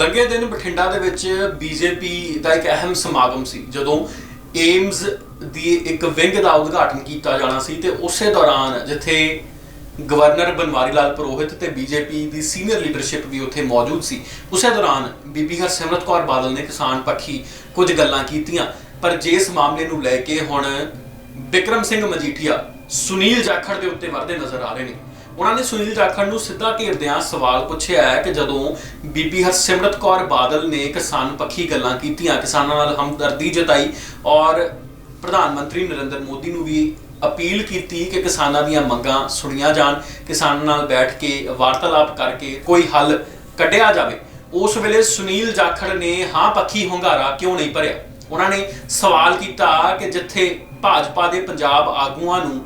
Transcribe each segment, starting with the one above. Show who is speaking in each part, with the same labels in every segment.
Speaker 1: ਲੱਗੇ ਦਿਨ ਬਠਿੰਡਾ ਦੇ ਵਿੱਚ ਬੀਜੇਪੀ ਦਾ ਇੱਕ ਅਹਿਮ ਸਮਾਗਮ ਸੀ, ਜਦੋਂ ਏਮਜ਼ ਦੀ ਇੱਕ ਵਿੰਗ ਦਾ ਉਦਘਾਟਨ ਕੀਤਾ ਜਾਣਾ ਸੀ ਤੇ ਉਸੇ ਦੌਰਾਨ ਜਿੱਥੇ ਗਵਰਨਰ ਬਨਵਾਰੀ ਲਾਲ ਪੁਰੋਹਿਤ ਤੇ ਬੀਜੇਪੀ ਦੀ ਸੀਨੀਅਰ ਲੀਡਰਸ਼ਿਪ ਵੀ ਉੱਥੇ ਮੌਜੂਦ ਸੀ, ਉਸੇ ਦੌਰਾਨ ਬੀਬੀ ਹਰਸਿਮਰਤ ਕੌਰ ਬਾਦਲ ਨੇ ਕਿਸਾਨ ਪੱਖੀ ਕੁਝ ਗੱਲਾਂ ਕੀਤੀਆਂ। ਪਰ ਜਿਸ ਮਾਮਲੇ ਨੂੰ ਲੈ ਕੇ ਹੁਣ ਵਿਕਰਮ ਸਿੰਘ ਮਜੀਠੀਆ ਸੁਨੀਲ ਜਾਖੜ ਦੇ ਉੱਤੇ ਵਰਦੇ ਨਜ਼ਰ ਆ ਰਹੇ ਨੇ। ਉਹਨਾਂ ਨੇ ਸੁਨੀਲ ਜਾਖੜ ਨੂੰ ਸਿੱਧਾ ਘੇਰਦਿਆਂ ਸਵਾਲ ਪੁੱਛਿਆ ਹੈ ਕਿ ਜਦੋਂ ਬੀਬੀ ਹਰਸਿਮਰਤ ਕੌਰ ਬਾਦਲ ਨੇ ਕਿਸਾਨ ਪੱਖੀ ਗੱਲਾਂ ਕੀਤੀਆਂ, ਕਿਸਾਨਾਂ ਨਾਲ ਹਮਦਰਦੀ ਜਤਾਈ ਔਰ ਪ੍ਰਧਾਨ ਮੰਤਰੀ ਨਰਿੰਦਰ ਮੋਦੀ ਨੂੰ ਵੀ ਅਪੀਲ ਕੀਤੀ ਕਿ ਕਿਸਾਨਾਂ ਦੀਆਂ ਮੰਗਾਂ ਸੁਣੀਆਂ ਜਾਣ, ਕਿਸਾਨਾਂ ਨਾਲ ਬੈਠ ਕੇ ਵਾਰਤਾਲਾਪ ਕਰਕੇ ਕੋਈ ਹੱਲ ਕੱਢਿਆ ਜਾਵੇ। ਉਸ ਵੇਲੇ ਸੁਨੀਲ ਜਾਖੜ ਨੇ, ਹਾਂ, ਪੱਖੀ ਹੁੰਗਾਰਾ ਕਿਉਂ ਨਹੀਂ ਭਰਿਆ? ਉਹਨਾਂ ਨੇ ਸਵਾਲ ਕੀਤਾ ਕਿ ਜਿੱਥੇ ਭਾਜਪਾ ਦੇ ਪੰਜਾਬ ਆਗੂਆਂ ਨੂੰ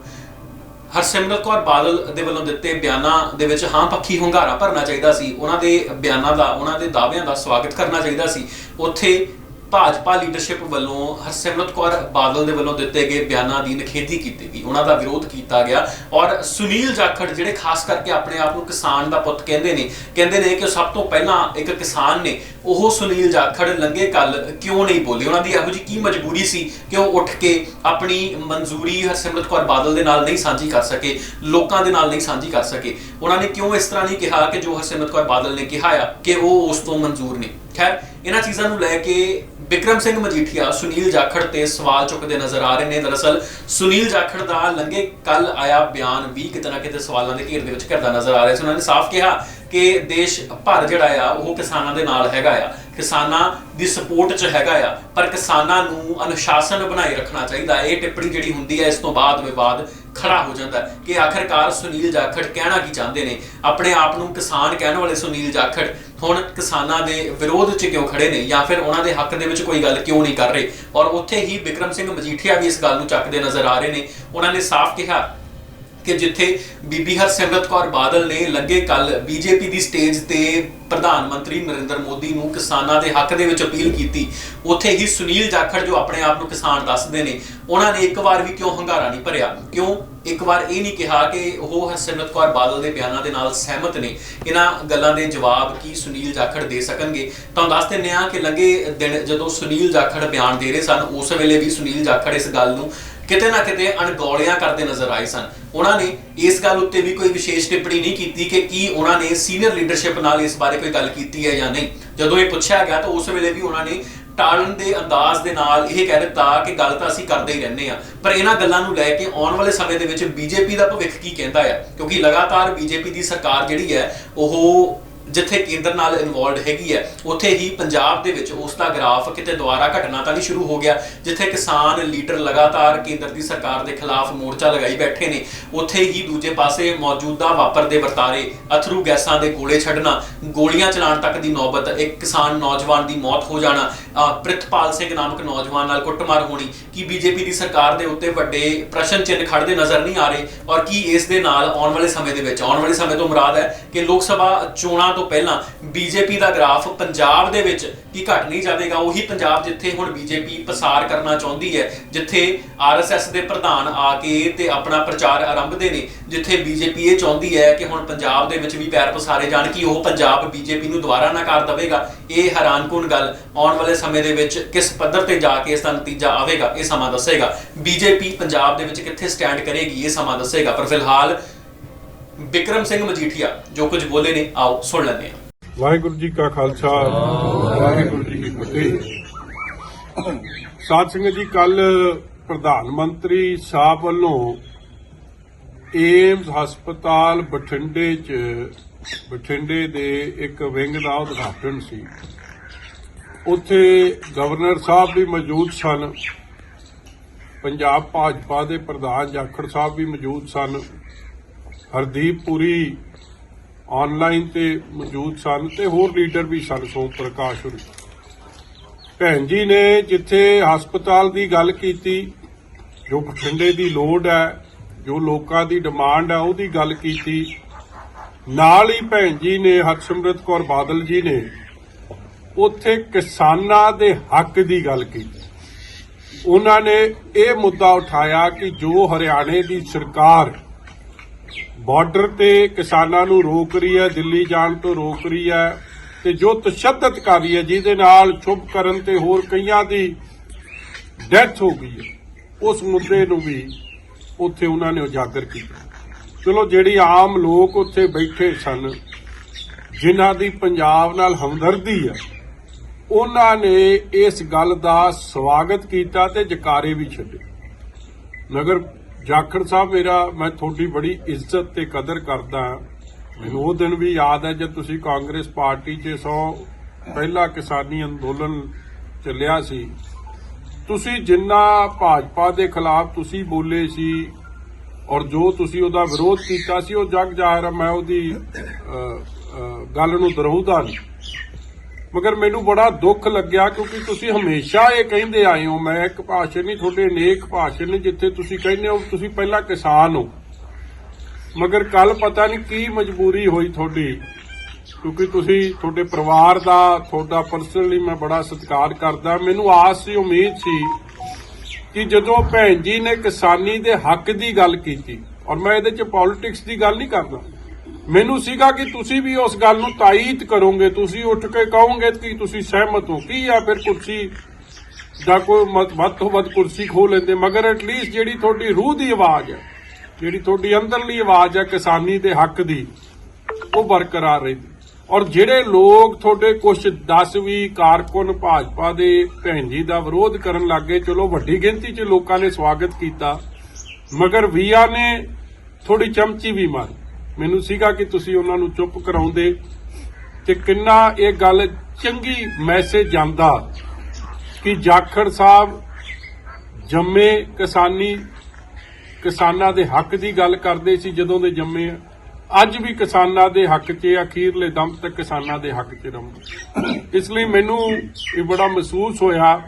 Speaker 1: ਹਰਸਿਮਰਤ ਕੌਰ ਬਾਦਲ ਦੇ ਵੱਲੋਂ ਦਿੱਤੇ ਬਿਆਨਾਂ ਦੇ ਵਿੱਚ ਹਾਂ ਪੱਖੀ ਹੁੰਗਾਰਾ ਭਰਨਾ ਚਾਹੀਦਾ ਸੀ, ਉਹਨਾਂ ਦੇ ਬਿਆਨਾਂ ਦਾ, ਉਹਨਾਂ ਦੇ ਦਾਅਵਿਆਂ ਦਾ ਸਵਾਗਤ ਕਰਨਾ ਚਾਹੀਦਾ ਸੀ। ਉੱਥੇ ਭਾਜਪਾ ਲੀਡਰਸ਼ਿਪ ਵੱਲੋਂ ਹਰਸਿਮਰਤ ਕੌਰ ਬਾਦਲ ਦੇ ਵੱਲੋਂ ਦਿੱਤੇ ਗਏ ਬਿਆਨਾਂ ਦੀ ਨਿਖੇਧੀ ਕੀਤੀ ਗਈ। ਉਹਨਾਂ ਦਾ ਵਿਰੋਧ ਕੀਤਾ ਗਿਆ ਔਰ ਸੁਨੀਲ ਜਾਖੜ ਜਿਹੜੇ ਖਾਸ ਕਰਕੇ ਆਪਣੇ ਆਪ ਨੂੰ ਕਿਸਾਨ ਦਾ ਪੁੱਤ ਕਹਿੰਦੇ ਨੇ ਕਹਿੰਦੇ ਨੇ ਕਿ ਸਭ ਤੋਂ ਪਹਿਲਾਂ ਇੱਕ ਕਿਸਾਨ ਨੇ, ਉਹ ਸੁਨੀਲ ਜਾਖੜ ਲੰਗੇ ਕੱਲ ਕਿਉਂ ਨਹੀਂ ਬੋਲੇ? ਉਹਨਾਂ ਦੀ ਇਹੋ ਜਿਹੀ ਕੀ ਮਜਬੂਰੀ ਸੀ ਕਿ ਉਹ ਉੱਠ ਕੇ ਆਪਣੀ ਮਨਜ਼ੂਰੀ ਹਰਸਿਮਰਤ ਕੌਰ ਬਾਦਲ ਦੇ ਨਾਲ ਨਹੀਂ ਸਾਂਝੀ ਕਰ ਸਕੇ, ਲੋਕਾਂ ਦੇ ਨਾਲ ਨਹੀਂ ਸਾਂਝੀ ਕਰ ਸਕੇ? ਉਹਨਾਂ ਨੇ ਕਿਉਂ ਇਸ ਤਰ੍ਹਾਂ ਨਹੀਂ ਕਿਹਾ ਕਿ ਜੋ ਹਰਸਿਮਰਤ ਕੌਰ ਬਾਦਲ ਨੇ ਕਿਹਾ ਆ ਕਿ ਉਹ ਉਸ ਤੋਂ ਮਨਜ਼ੂਰ ਨਹੀਂ ਖੈਰ ਇਹਨਾਂ ਚੀਜ਼ਾਂ ਨੂੰ ਲੈ ਕੇ ਵਿਕਰਮ ਸਿੰਘ ਮਜੀਠੀਆ, ਸੁਨੀਲ ਜਾਖੜ ਤੇ ਸਵਾਲ ਚੁੱਕਦੇ ਨਜ਼ਰ ਆ ਰਹੇ ਨੇ। ਦਰਅਸਲ, ਸੁਨੀਲ ਜਾਖੜ ਦਾ ਲੰਗੇ ਕੱਲ ਆਇਆ ਬਿਆਨ ਵੀ ਕਿਤੇ ਨਾ ਕਿਤੇ ਸਵਾਲਾਂ ਦੇ ਘੇਰ ਦੇ ਵਿੱਚ ਘਿਰਦਾ ਨਜ਼ਰ ਆ ਰਿਹਾ ਸੀ। ਉਹਨਾਂ ਨੇ ਸਾਫ਼ ਕਿਹਾ ਕਿ ਦੇਸ਼ ਭਰ ਜਿਹੜਾ ਆ, ਉਹ ਕਿਸਾਨਾਂ ਦੇ ਨਾਲ ਹੈਗਾ ਆ। ਕਿਸਾਨਾਂ ਦੀ ਸਪੋਰਟ 'ਚ ਹੈਗਾ ਆ, ਪਰ ਕਿਸਾਨਾਂ ਨੂੰ ਅਨੁਸ਼ਾਸਨ ਬਣਾਈ ਰੱਖਣਾ ਚਾਹੀਦਾ। ਇਹ ਟਿੱਪਣੀ ਜਿਹੜੀ ਹੁੰਦੀ ਹੈ ਇਸ ਤੋਂ ਬਾਅਦ ਵਿਵਾਦ ਖੜਾ ਹੋ ਜਾਂਦਾ ਕਿ ਆਖਰਕਾਰ ਸੁਨੀਲ ਜਾਖੜ ਕਹਿਣਾ ਕੀ ਚਾਹੁੰਦੇ ਨੇ? ਆਪਣੇ ਆਪ ਨੂੰ ਕਿਸਾਨ ਕਹਿਣ ਵਾਲੇ ਸੁਨੀਲ ਜਾਖੜ ਹੁਣ ਕਿਸਾਨਾਂ ਦੇ ਵਿਰੋਧ 'ਚ ਕਿਉਂ ਖੜੇ ਨੇ? ਜਾਂ ਫਿਰ ਉਹਨਾਂ ਦੇ ਹੱਕ ਦੇ ਵਿੱਚ ਕੋਈ ਗੱਲ ਕਿਉਂ ਨਹੀਂ ਕਰ ਰਹੇ? ਔਰ ਉੱਥੇ ਹੀ ਵਿਕਰਮ ਸਿੰਘ ਮਜੀਠੀਆ ਵੀ ਇਸ ਗੱਲ ਨੂੰ ਚੱਕਦੇ ਨਜ਼ਰ ਆ ਰਹੇ ਨੇ। ਉਹਨਾਂ ਨੇ ਸਾਫ਼ ਕਿਹਾ ਕਿ ਜਿੱਥੇ ਬੀਬੀ ਹਰਸਿਮਰਤ ਕੌਰ ਬਾਦਲ ਨੇ ਲੱਗੇ ਕੱਲ ਬੀਜੇਪੀ ਦੀ ਸਟੇਜ ਤੇ ਪ੍ਰਧਾਨ ਮੰਤਰੀ ਨਰਿੰਦਰ ਮੋਦੀ ਨੂੰ ਕਿਸਾਨਾਂ ਦੇ ਹੱਕ ਦੇ ਵਿੱਚ ਅਪੀਲ ਕੀਤੀ। ਉੱਥੇ ਹੀ ਸੁਨੀਲ ਜਾਖੜ ਜੋ ਆਪਣੇ ਆਪ ਨੂੰ ਕਿਸਾਨ ਦੱਸਦੇ ਨੇ, ਉਹਨਾਂ ਨੇ ਇੱਕ ਵਾਰ ਵੀ ਕਿਉਂ ਹੰਗਾਰਾ ਨਹੀਂ ਭਰਿਆ? ਕਿਉਂ ਇੱਕ ਵਾਰ ਇਹ ਨਹੀਂ ਕਿਹਾ ਕਿ ਉਹ ਹਰਸਿਮਰਤ ਕੌਰ ਬਾਦਲ ਦੇ ਬਿਆਨਾਂ ਦੇ ਨਾਲ ਸਹਿਮਤ ਨੇ? ਇਹਨਾਂ ਗੱਲਾਂ ਦੇ ਜਵਾਬ ਕੀ ਸੁਨੀਲ ਜਾਖੜ ਦੇ ਸਕਣਗੇ? ਤੁਹਾਨੂੰ ਦੱਸ ਦਿੰਦੇ ਆ ਕਿ ਲੱਗੇ ਦਿਨ ਜਦੋਂ ਸੁਨੀਲ ਜਾਖੜ ਬਿਆਨ ਦੇ ਰਹੇ ਸਨ, ਉਸ ਵੇਲੇ ਵੀ ਸੁਨੀਲ ਜਾਖੜ ਇਸ ਗੱਲ ਨੂੰ ਕਿਤੇ ਨਾ ਕਿਤੇ ਅਣਗੌਲਿਆਂ ਕਰਦੇ ਨਜ਼ਰ ਆਏ ਸਨ। ਉਹਨਾਂ ਨੇ ਇਸ ਗੱਲ ਉੱਤੇ ਵੀ ਕੋਈ ਵਿਸ਼ੇਸ਼ ਟਿੱਪਣੀ ਨਹੀਂ ਕੀਤੀ ਕਿ ਕੀ ਉਹਨਾਂ ਨੇ ਸੀਨੀਅਰ ਲੀਡਰਸ਼ਿਪ ਨਾਲ ਇਸ ਬਾਰੇ ਕੋਈ ਗੱਲ ਕੀਤੀ ਹੈ ਜਾਂ ਨਹੀਂ। ਜਦੋਂ ਇਹ ਪੁੱਛਿਆ ਗਿਆ ਤਾਂ ਉਸ ਵੇਲੇ ਵੀ ਉਹਨਾਂ ਨੇ ਟਾਲਣ ਦੇ ਅੰਦਾਜ਼ ਦੇ ਨਾਲ ਇਹ ਕਹਿ ਦਿੱਤਾ ਕਿ ਗੱਲ ਤਾਂ ਅਸੀਂ ਕਰਦੇ ਹੀ ਰਹਿੰਦੇ ਆ ਪਰ ਇਹਨਾਂ ਗੱਲਾਂ ਨੂੰ ਲੈ ਕੇ ਆਉਣ ਵਾਲੇ ਸਮੇਂ ਦੇ ਵਿੱਚ ਬੀਜੇਪੀ ਦਾ ਭਵਿੱਖ ਕੀ ਕਹਿੰਦਾ ਹੈ ਕਿਉਂਕਿ ਲਗਾਤਾਰ ਬੀਜੇਪੀ ਦੀ ਸਰਕਾਰ ਜਿਹੜੀ ਹੈ, ਉਹ ਜਿੱਥੇ ਕੇਂਦਰ ਨਾਲ ਇਨਵੋਲਡ ਹੈਗੀ ਹੈ, ਉੱਥੇ ਹੀ ਪੰਜਾਬ ਦੇ ਵਿੱਚ ਉਸ ਦਾ ਗ੍ਰਾਫ ਕਿਤੇ ਦੁਬਾਰਾ ਘਟਣਾ ਤਾਂ ਨਹੀਂ ਸ਼ੁਰੂ ਹੋ ਗਿਆ, ਜਿੱਥੇ ਕਿਸਾਨ ਲੀਡਰ ਲਗਾਤਾਰ ਕੇਂਦਰ ਦੀ ਸਰਕਾਰ ਦੇ ਖਿਲਾਫ ਮੋਰਚਾ ਲਗਾਈ ਬੈਠੇ ਨੇ, ਉੱਥੇ ਹੀ ਦੂਜੇ ਪਾਸੇ ਮੌਜੂਦਾ ਵਾਪਰਦੇ ਵਰਤਾਰੇ, ਅਥਰੂ ਗੈਸਾਂ ਦੇ ਗੋਲੇ ਛੱਡਣਾ, ਗੋਲੀਆਂ ਚਲਾਉਣ ਤੱਕ ਦੀ ਨੌਬਤ, ਇੱਕ ਕਿਸਾਨ ਨੌਜਵਾਨ ਦੀ ਮੌਤ ਹੋ ਜਾਣਾ, ਅਹ ਪ੍ਰਿਤਪਾਲ ਸਿੰਘ ਨਾਮਕ ਨੌਜਵਾਨ ਨਾਲ ਕੁੱਟਮਾਰ ਹੋਣੀ, ਕੀ ਬੀਜੇਪੀ ਦੀ ਸਰਕਾਰ ਦੇ ਉੱਤੇ ਵੱਡੇ ਪ੍ਰਸ਼ਨ ਚਿੰਨ੍ਹ ਖੜਦੇ ਨਜ਼ਰ ਨਹੀਂ ਆ ਰਹੇ, ਔਰ ਕੀ ਇਸ ਦੇ ਨਾਲ ਆਉਣ ਵਾਲੇ ਸਮੇਂ ਦੇ ਵਿੱਚ, ਆਉਣ ਵਾਲੇ ਸਮੇਂ ਤੋਂ ਮੁਰਾਦ ਹੈ ਕਿ ਲੋਕ ਸਭਾ ਚੋਣਾਂ ਤੋਂ ਪਹਿਲਾਂ ਬੀਜੇਪੀ ਦਾ ਗ੍ਰਾਫ ਪੰਜਾਬ ਦੇ ਵਿੱਚ ਕੀ ਘਟ ਨਹੀਂ ਜਾਵੇਗਾ, ਉਹੀ ਪੰਜਾਬ ਜਿੱਥੇ ਹੁਣ ਬੀਜੇਪੀ ਪਸਾਰ ਕਰਨਾ ਚਾਹੁੰਦੀ ਹੈ, ਜਿੱਥੇ ਆਰਐਸਐਸ ਦੇ ਪ੍ਰਧਾਨ ਆ ਕੇ ਤੇ ਆਪਣਾ ਪ੍ਰਚਾਰ ਆਰੰਭਦੇ ਨੇ, ਜਿੱਥੇ ਬੀਜੇਪੀ ਇਹ ਚਾਹੁੰਦੀ ਹੈ ਕਿ ਹੁਣ ਪੰਜਾਬ ਦੇ ਵਿੱਚ ਵੀ ਪੈਰ ਪਸਾਰੇ ਜਾਣ ਕਿ ਉਹ ਪੰਜਾਬ ਬੀਜੇਪੀ ਨੂੰ ਦੁਬਾਰਾ ਨਾ ਕਰ ਦੇਵੇਗਾ। ਇਹ ਹੈਰਾਨਕੁਨ ਗੱਲ ਆਉਣ ਵਾਲੇ ਸਮੇਂ ਦੇ ਵਿੱਚ ਕਿਸ ਪੱਧਰ ਤੇ ਜਾ ਕੇ ਇਸ ਦਾ ਨਤੀਜਾ ਆਵੇਗਾ, ਇਹ ਸਮਾਂ ਦੱਸੇਗਾ। ਬੀਜੇਪੀ ਪੰਜਾਬ ਦੇ ਵਿੱਚ ਕਿੱਥੇ ਸਟੈਂਡ ਕਰੇਗੀ, ਇਹ ਸਮਾਂ ਦੱਸੇਗਾ, ਪਰ ਫਿਲਹਾਲ ਵਿਕਰਮ ਸਿੰਘ ਮਜੀਠੀਆ, ਜੋ ਕੁਝ ਬੋਲੇ ਨੇ, ਆਓ ਸੁਣ ਲੈਂਦੇ ਹਾਂ।
Speaker 2: ਵਾਹਿਗੁਰੂ ਜੀ ਕਾ ਖਾਲਸਾ। ਵਾਹਿਗੁਰੂ ਜੀ ਕੀ ਫਤਿਹ। ਸਾਧ ਸੰਗਤ ਜੀ ਕੱਲ ਪ੍ਰਧਾਨ ਮੰਤਰੀ ਸਾਹਿਬ ਵੱਲੋਂ ਏਮਸ ਹਸਪਤਾਲ ਬਠਿੰਡੇ 'ਚ, ਬਠਿੰਡੇ ਦੇ ਇੱਕ ਵਿੰਗ ਦਾ ਉਦਘਾਟਨ ਸੀ। ਉੱਥੇ ਗਵਰਨਰ ਸਾਹਿਬ ਵੀ ਮੌਜੂਦ ਸਨ। ਪੰਜਾਬ ਭਾਜਪਾ ਦੇ ਪ੍ਰਧਾਨ ਜਾਖੜ ਸਾਹਿਬ ਵੀ ਮੌਜੂਦ ਸਨ। ਹਰਦੀਪ ਪੁਰੀ ਆਨਲਾਈਨ ਤੇ ਮੌਜੂਦ ਸਨ ਤੇ ਹੋਰ ਲੀਡਰ ਵੀ ਸਨ, ਸੋਮ ਪ੍ਰਕਾਸ਼ ਹੋਰੀ। ਭੈਣ ਜੀ ਨੇ ਜਿੱਥੇ ਹਸਪਤਾਲ ਦੀ ਗੱਲ ਕੀਤੀ, ਜੋ ਬਠਿੰਡੇ ਦੀ ਲੋੜ ਹੈ, ਜੋ ਲੋਕਾਂ ਦੀ ਡਿਮਾਂਡ ਹੈ, ਉਹਦੀ ਗੱਲ ਕੀਤੀ। ਨਾਲ ਹੀ ਭੈਣ ਜੀ ਨੇ, ਹਰਸਿਮਰਤ ਕੌਰ ਬਾਦਲ ਜੀ ਨੇ, ਉੱਥੇ ਕਿਸਾਨਾਂ ਦੇ ਹੱਕ ਦੀ ਗੱਲ ਕੀਤੀ। ਉਹਨਾਂ ਨੇ ਇਹ ਮੁੱਦਾ ਉਠਾਇਆ ਕਿ ਜੋ ਹਰਿਆਣੇ ਦੀ ਸਰਕਾਰ ਬਾਰਡਰ ਤੇ ਕਿਸਾਨਾਂ ਨੂੰ ਰੋਕ ਰਹੀ ਹੈ, ਦਿੱਲੀ ਜਾਣ ਤੋਂ ਰੋਕ ਰਹੀ ਹੈ ਤੇ ਜੋ ਤਸ਼ੱਦਦ ਕਰ ਰਹੀ ਹੈ, ਜਿਹਦੇ ਨਾਲ ਚੁੱਪ ਕਰਨ ਤੇ ਹੋਰ ਕਈਆਂ ਦੀ ਡੈਥ ਹੋ ਗਈ ਹੈ, ਉਸ ਮੁੱਦੇ ਨੂੰ ਵੀ ਉੱਥੇ ਉਹਨਾਂ ਨੇ ਉਜਾਗਰ ਕੀਤਾ। ਚਲੋ, ਜਿਹੜੀ ਆਮ ਲੋਕ ਉੱਥੇ ਬੈਠੇ ਸਨ, ਜਿਨ੍ਹਾਂ ਦੀ ਪੰਜਾਬ ਨਾਲ ਹਮਦਰਦੀ ਹੈ, ਉਹਨਾਂ ਨੇ ਇਸ ਗੱਲ ਦਾ ਸਵਾਗਤ ਕੀਤਾ ਤੇ ਜਕਾਰੇ ਵੀ ਛੱਡੇ। ਮਗਰ ਜਾਖੜ ਸਾਹਿਬ, ਮੇਰਾ, ਮੈਂ ਤੁਹਾਡੀ ਬੜੀ ਇੱਜ਼ਤ ਤੇ ਕਦਰ ਕਰਦਾ ਮੈਨੂੰ ਉਹ ਦਿਨ ਵੀ ਯਾਦ ਹੈ ਜਦ ਤੁਸੀਂ ਕਾਂਗਰਸ ਪਾਰਟੀ 'ਚ ਸੋ ਪਹਿਲਾ ਕਿਸਾਨੀ ਅੰਦੋਲਨ ਚੱਲਿਆ ਸੀ। ਤੁਸੀਂ ਜਿੰਨਾ ਭਾਜਪਾ ਦੇ ਖਿਲਾਫ ਤੁਸੀਂ ਬੋਲੇ ਸੀ ਔਰ ਜੋ ਤੁਸੀਂ ਉਹਦਾ ਵਿਰੋਧ ਕੀਤਾ ਸੀ, ਉਹ ਜਗ ਜ਼ਾਹਿਰ ਹੈ ਮੈਂ ਉਹਦੀ ਗੱਲ ਨੂੰ ਦਰਹੁਦਾ ਨਹੀਂ। ਮਗਰ ਮੈਨੂੰ ਬੜਾ ਦੁੱਖ ਲੱਗਿਆ ਕਿਉਂਕਿ ਤੁਸੀਂ ਹਮੇਸ਼ਾ ਇਹ ਕਹਿੰਦੇ ਆਏ ਹੋ, ਮੈਂ ਇੱਕ ਭਾਸ਼ਣ ਨਹੀਂ, ਤੁਹਾਡੇ ਨੇਕ ਭਾਸ਼ਣ ਨੇ ਜਿੱਥੇ ਤੁਸੀਂ ਕਹਿੰਦੇ ਹੋ, ਤੁਸੀਂ ਪਹਿਲਾਂ ਕਿਸਾਨ ਹੋ। ਮਗਰ ਕੱਲ ਪਤਾ ਨਹੀਂ ਕੀ ਮਜਬੂਰੀ ਹੋਈ ਤੁਹਾਡੀ, ਕਿਉਂਕਿ ਤੁਸੀਂ ਤੁਹਾਡੇ ਪਰਿਵਾਰ ਦਾ, ਤੁਹਾਡਾ ਪਰਸਨਲੀ ਮੈਂ ਬੜਾ ਸਤਿਕਾਰ ਕਰਦਾ। ਮੈਨੂੰ ਆਸ ਸੀ, ਉਮੀਦ ਸੀ ਕਿ ਜਦੋਂ ਭੈਣ ਜੀ ਨੇ ਕਿਸਾਨੀ ਦੇ ਹੱਕ ਦੀ ਗੱਲ ਕੀਤੀ, ਔਰ ਮੈਂ ਇਹਦੇ ਚ ਪੋਲਿਟਿਕਸ ਦੀ ਗੱਲ ਨਹੀਂ ਕਰਦਾ ਮੈਨੂੰ ਸੀਗਾ ਕਿ ਤੁਸੀਂ ਵੀ ਉਸ ਗੱਲ ਨੂੰ ਤਾਇਦ ਕਰੋਗੇ, ਤੁਸੀਂ ਉੱਠ ਕੇ ਕਹੋਗੇ ਕਿ ਤੁਸੀਂ ਸਹਿਮਤ ਹੋ। ਕੀ ਆ ਫਿਰ ਕੁਰਸੀ ਦਾ ਕੋਈ ਵੱਧ ਤੋਂ ਵੱਧ ਕੁਰਸੀ ਖੋ ਲੈਂਦੇ? ਮਗਰ ਐਟਲੀਸਟ ਜਿਹੜੀ ਤੁਹਾਡੀ ਰੂਹ ਦੀ ਆਵਾਜ਼ ਹੈ, ਜਿਹੜੀ ਤੁਹਾਡੀ ਅੰਦਰਲੀ ਆਵਾਜ਼ ਹੈ ਕਿਸਾਨੀ ਦੇ ਹੱਕ ਦੀ, ਉਹ ਬਰਕਰਾਰ ਰਹਿੰਦੀ। ਔਰ ਜਿਹੜੇ ਲੋਕ ਤੁਹਾਡੇ ਕੁਝ 10 ਵੀ ਕਾਰਕੁਨ, ਭਾਜਪਾ ਦੇ ਭੈਣ ਜੀ ਦਾ ਵਿਰੋਧ ਕਰਨ ਲੱਗੇ, ਚਲੋ ਵੱਡੀ ਗਿਣਤੀ 'ਚ ਲੋਕਾਂ ਨੇ ਸਵਾਗਤ ਕੀਤਾ, ਮਗਰ ਵੀਆ ਨੇ ਥੋੜੀ ਚਮਚੀ ਵੀ ਮਾਰੀ। ਮੈਨੂੰ ਸੀਗਾ ਕਿ ਤੁਸੀਂ ਉਹਨਾਂ ਨੂੰ ਚੁੱਪ ਕਰਾਉਂਦੇ ਤੇ ਕਿੰਨਾ ਇਹ ਗੱਲ ਚੰਗੀ ਮੈਸੇਜ ਜਾਂਦਾ ਕਿ ਜਾਖੜ ਸਾਹਿਬ ਜੰਮੇ ਕਿਸਾਨੀ, ਕਿਸਾਨਾਂ ਦੇ ਹੱਕ ਦੀ ਗੱਲ ਕਰਦੇ ਸੀ ਜਦੋਂ ਦੇ ਜੰਮੇ ਆ। ਅੱਜ ਵੀ ਕਿਸਾਨਾਂ ਦੇ ਹੱਕ 'ਚ ਅਖੀਰਲੇ ਦਮ ਤੱਕ ਕਿਸਾਨਾਂ ਦੇ ਹੱਕ 'ਚ ਰਹੋ ਇਸ ਲਈ ਮੈਨੂੰ ਇਹ ਬੜਾ ਮਹਿਸੂਸ ਹੋਇਆ।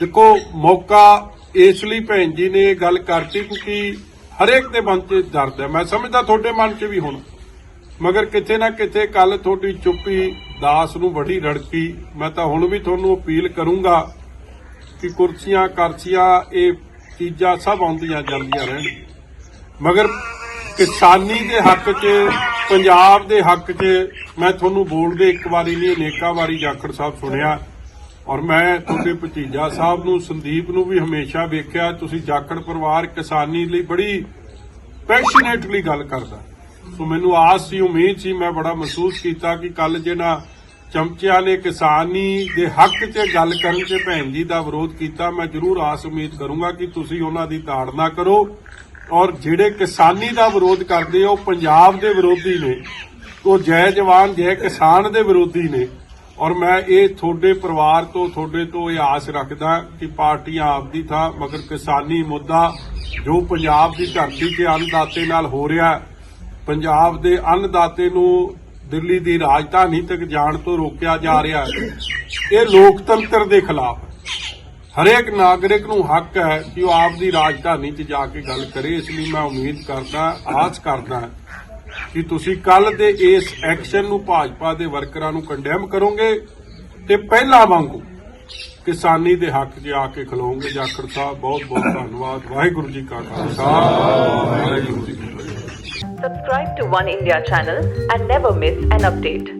Speaker 2: ਦੇਖੋ, ਮੌਕਾ ਇਸ ਲਈ ਭੈਣ ਜੀ ਨੇ ਇਹ ਗੱਲ ਕਰਤੀ ਕਿਉਂਕਿ ਹਰੇਕ ਦੇ ਮਨ 'ਚ ਦਰਦ ਹੈ। ਮੈਂ ਸਮਝਦਾ ਤੁਹਾਡੇ ਮਨ 'ਚ ਵੀ ਹੋਣਾ। ਮਗਰ ਕਿਤੇ ਨਾ ਕਿਤੇ ਕੱਲ ਤੁਹਾਡੀ ਚੁੱਪੀ ਦਾਸ ਨੂੰ ਬੜੀ ਰੜਕੀ। ਮੈਂ ਤਾਂ ਹੁਣ ਵੀ ਤੁਹਾਨੂੰ ਅਪੀਲ ਕਰੂੰਗਾ ਕਿ ਕੁਰਸੀਆਂ, ਕਰਸੀਆਂ, ਇਹ ਚੀਜ਼ਾਂ ਸਭ ਆਉਂਦੀਆਂ ਜਾਂਦੀਆਂ ਰਹਿਣ। ਮਗਰ ਕਿਸਾਨੀ ਦੇ ਹੱਕ 'ਚ, ਪੰਜਾਬ ਦੇ ਹੱਕ 'ਚ ਮੈਂ ਤੁਹਾਨੂੰ ਬੋਲਦੇ ਇੱਕ ਵਾਰੀ ਨਹੀਂ, ਅਨੇਕਾਂ ਵਾਰੀ ਜਾਖੜ ਸਾਹਿਬ ਸੁਣਿਆ। ਔਰ ਮੈਂ ਤੁਹਾਡੇ ਭਤੀਜਾ ਸਾਹਿਬ ਨੂੰ, ਸੰਦੀਪ ਨੂੰ ਵੀ ਹਮੇਸ਼ਾ ਵੇਖਿਆ, ਤੁਸੀਂ ਜਾਖੜ ਪਰਿਵਾਰ ਕਿਸਾਨੀ ਲਈ ਬੜੀ ਪੈਸ਼ਨੇਟਲੀ ਗੱਲ ਕਰਦਾ। ਸੋ ਮੈਨੂੰ ਆਸ ਸੀ, ਉਮੀਦ ਸੀ, ਮੈਂ ਬੜਾ ਮਹਿਸੂਸ ਕੀਤਾ ਕਿ ਕੱਲ ਜਿਹੜਾ ਚਮਚਿਆਂ ਨੇ ਕਿਸਾਨੀ ਦੇ ਹੱਕ 'ਚ ਗੱਲ ਕਰਨ 'ਚ ਭੈਣ ਜੀ ਦਾ ਵਿਰੋਧ ਕੀਤਾ, ਮੈਂ ਜ਼ਰੂਰ ਆਸ ਉਮੀਦ ਕਰੂੰਗਾ ਕਿ ਤੁਸੀਂ ਉਹਨਾਂ ਦੀ ਤਾੜਨਾ ਕਰੋ। ਔਰ ਜਿਹੜੇ ਕਿਸਾਨੀ ਦਾ ਵਿਰੋਧ ਕਰਦੇ ਆ, ਉਹ ਪੰਜਾਬ ਦੇ ਵਿਰੋਧੀ ਨੇ, ਉਹ ਜੈ ਜਵਾਨ, ਜੈ ਕਿਸਾਨ ਦੇ ਵਿਰੋਧੀ ਨੇ। ਔਰ ਮੈਂ ਇਹ ਤੁਹਾਡੇ ਪਰਿਵਾਰ ਤੋਂ, ਤੁਹਾਡੇ ਤੋਂ ਇਹ ਆਸ ਰੱਖਦਾ ਕਿ ਪਾਰਟੀਆਂ ਆਪਦੀ ਥਾਂ, ਮਗਰ ਕਿਸਾਨੀ ਮੁੱਦਾ ਜੋ ਪੰਜਾਬ ਦੀ ਧਰਤੀ ਤੇ ਅੰਨਦਾਤੇ ਨਾਲ ਹੋ ਰਿਹਾ ਪੰਜਾਬ ਦੇ ਅੰਨਦਾਤੇ ਨੂੰ ਦਿੱਲੀ ਦੀ ਰਾਜਧਾਨੀ ਤੱਕ ਜਾਣ ਤੋਂ ਰੋਕਿਆ ਜਾ ਰਿਹਾ ਇਹ ਲੋਕਤੰਤਰ ਦੇ ਖਿਲਾਫ ਹਰੇਕ ਨਾਗਰਿਕ ਨੂੰ ਹੱਕ ਹੈ ਕਿ ਉਹ ਆਪ ਦੀ ਰਾਜਧਾਨੀ 'ਚ ਜਾ ਕੇ ਗੱਲ ਕਰੇ, ਇਸ ਲਈ ਮੈਂ ਉਮੀਦ ਕਰਦਾ, ਆਸ ਕਰਦਾ ਕਿ ਤੁਸੀਂ ਕੱਲ ਦੇ ਇਸ ਐਕਸ਼ਨ ਨੂੰ ਭਾਜਪਾ ਦੇ ਵਰਕਰਾਂ ਨੂੰ ਕੰਡੈਮ ਕਰੋਗੇ ਤੇ ਪਹਿਲਾਂ ਵਾਂਗੂ ਕਿਸਾਨੀ ਦੇ ਹੱਕ 'ਚ ਆ ਕੇ ਖਲੋਗੇ ਜਾਖੜ ਸਾਹਿਬ ਬਹੁਤ ਬਹੁਤ ਧੰਨਵਾਦ। ਵਾਹਿਗੁਰੂ ਜੀ ਕਾ ਖਾਲਸਾ। ਵਾਹਿਗੁਰੂ ਜੀ ਕੀ ਫਤਿਹ।
Speaker 3: Subscribe to One India channel and never miss an update.